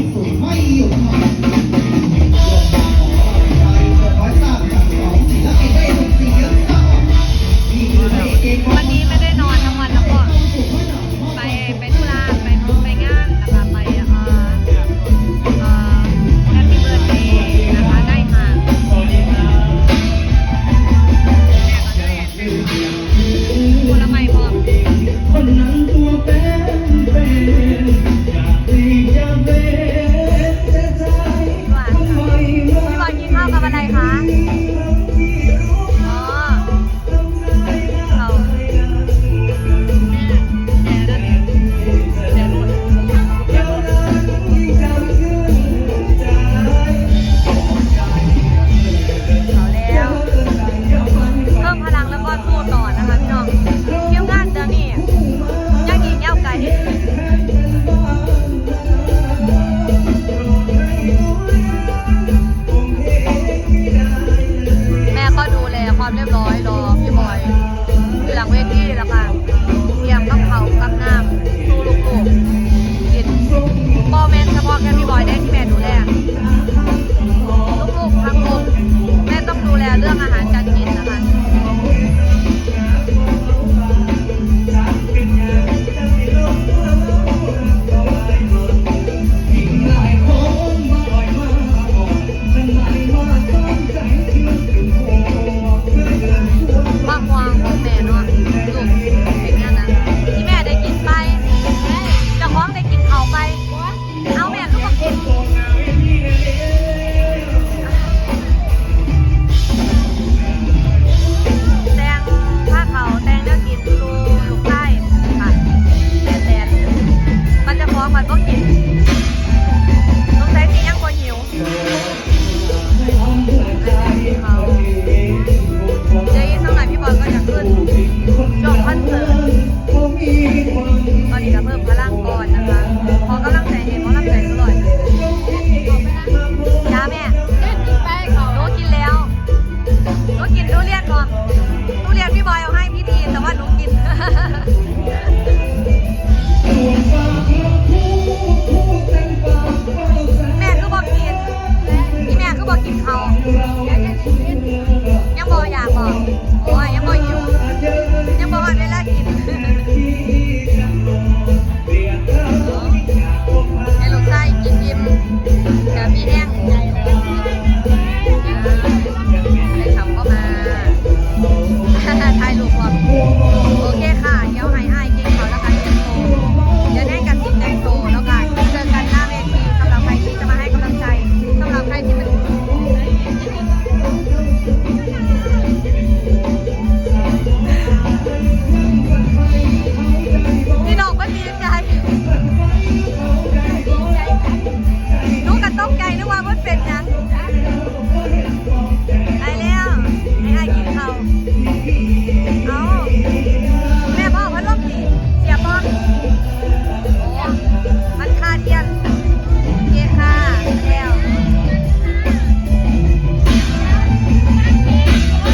faithful, mighty upon ความเรียบร้อยรอพี่บอยอยู่หลังเวที